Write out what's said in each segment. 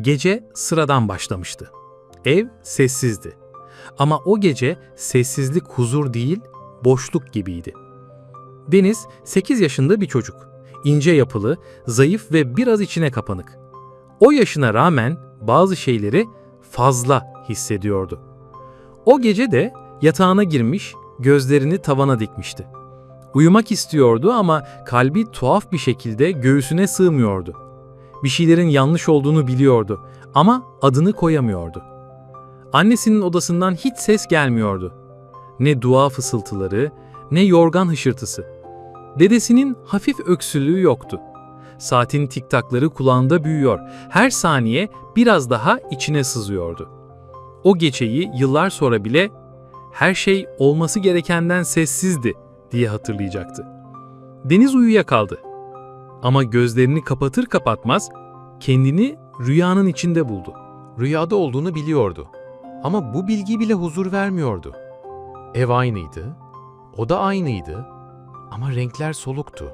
Gece sıradan başlamıştı. Ev sessizdi. Ama o gece sessizlik huzur değil, boşluk gibiydi. Deniz 8 yaşında bir çocuk. İnce yapılı, zayıf ve biraz içine kapanık. O yaşına rağmen bazı şeyleri fazla hissediyordu. O gece de yatağına girmiş, gözlerini tavana dikmişti. Uyumak istiyordu ama kalbi tuhaf bir şekilde göğsüne sığmıyordu. Bir şeylerin yanlış olduğunu biliyordu ama adını koyamıyordu. Annesinin odasından hiç ses gelmiyordu. Ne dua fısıltıları, ne yorgan hışırtısı. Dedesinin hafif öksürüğü yoktu. Saatin tiktakları kulağında büyüyor. Her saniye biraz daha içine sızıyordu. O geceyi yıllar sonra bile her şey olması gerekenden sessizdi diye hatırlayacaktı. Deniz uyuyakaldı. Ama gözlerini kapatır kapatmaz kendini rüyanın içinde buldu. Rüyada olduğunu biliyordu. Ama bu bilgi bile huzur vermiyordu. Ev aynıydı, oda aynıydı ama renkler soluktu.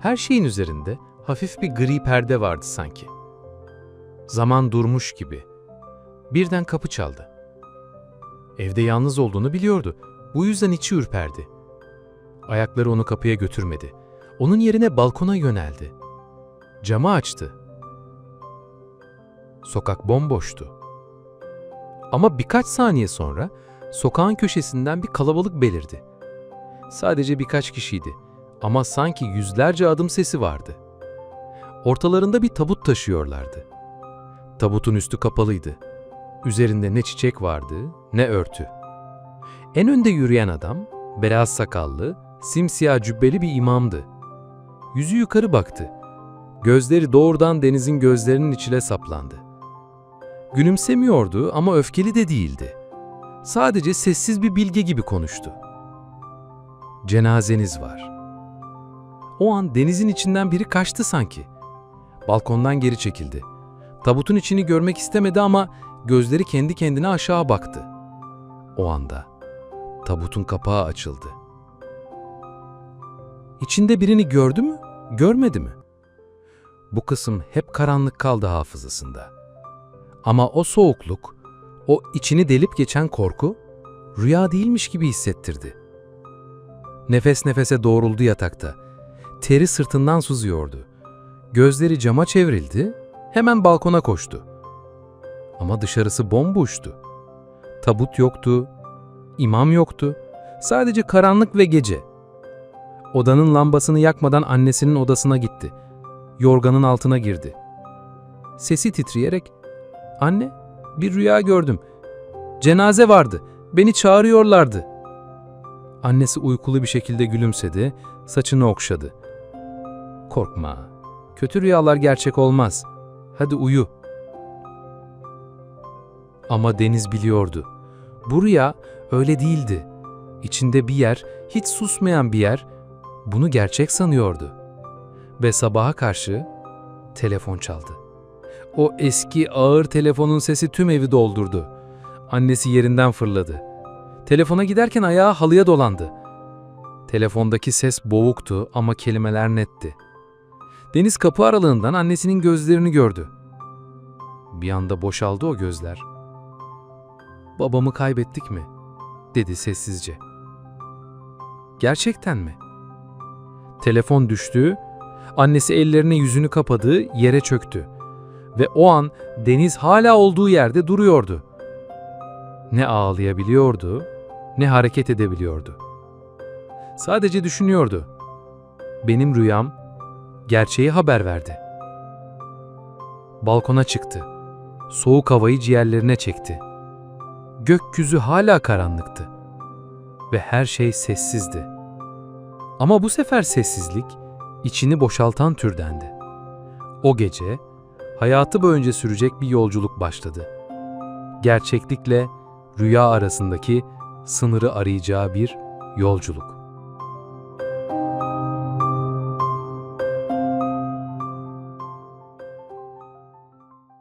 Her şeyin üzerinde hafif bir gri perde vardı sanki. Zaman durmuş gibi. Birden kapı çaldı. Evde yalnız olduğunu biliyordu. Bu yüzden içi ürperdi. Ayakları onu kapıya götürmedi. Onun yerine balkona yöneldi. Camı açtı. Sokak bomboştu. Ama birkaç saniye sonra sokağın köşesinden bir kalabalık belirdi. Sadece birkaç kişiydi ama sanki yüzlerce adım sesi vardı. Ortalarında bir tabut taşıyorlardı. Tabutun üstü kapalıydı. Üzerinde ne çiçek vardı ne örtü. En önde yürüyen adam beyaz sakallı, simsiyah cübbeli bir imamdı. Yüzü yukarı baktı. Gözleri doğrudan denizin gözlerinin içine saplandı. Gülümsemiyordu ama öfkeli de değildi. Sadece sessiz bir bilge gibi konuştu. Cenazeniz var. O an denizin içinden biri kaçtı sanki. Balkondan geri çekildi. Tabutun içini görmek istemedi ama gözleri kendi kendine aşağı baktı. O anda tabutun kapağı açıldı. İçinde birini gördü mü, görmedi mi? Bu kısım hep karanlık kaldı hafızasında. Ama o soğukluk, o içini delip geçen korku, rüya değilmiş gibi hissettirdi. Nefes nefese doğruldu yatakta. Teri sırtından süzüyordu. Gözleri cama çevrildi, hemen balkona koştu. Ama dışarısı bomboştu. Tabut yoktu, imam yoktu. Sadece karanlık ve gece. Odanın lambasını yakmadan annesinin odasına gitti. Yorganın altına girdi. Sesi titreyerek, ''Anne, bir rüya gördüm. Cenaze vardı. Beni çağırıyorlardı.'' Annesi uykulu bir şekilde gülümsedi, saçını okşadı. ''Korkma. Kötü rüyalar gerçek olmaz. Hadi uyu.'' Ama Deniz biliyordu. Bu rüya öyle değildi. İçinde bir yer, hiç susmayan bir yer, bunu gerçek sanıyordu. Ve sabaha karşı telefon çaldı. O eski ağır telefonun sesi tüm evi doldurdu. Annesi yerinden fırladı. Telefona giderken ayağı halıya dolandı. Telefondaki ses boğuktu ama kelimeler netti. Deniz kapı aralığından annesinin gözlerini gördü. Bir anda boşaldı o gözler. Babamı kaybettik mi? dedi sessizce. Gerçekten mi? Telefon düştü, annesi ellerine yüzünü kapadı, yere çöktü. Ve o an Deniz hala olduğu yerde duruyordu. Ne ağlayabiliyordu, ne hareket edebiliyordu. Sadece düşünüyordu. Benim rüyam gerçeği haber verdi. Balkona çıktı. Soğuk havayı ciğerlerine çekti. Gökyüzü hala karanlıktı ve her şey sessizdi. Ama bu sefer sessizlik içini boşaltan türdendi. O gece hayatı boyunca sürecek bir yolculuk başladı. Gerçeklikle rüya arasındaki sınırı arayacağı bir yolculuk.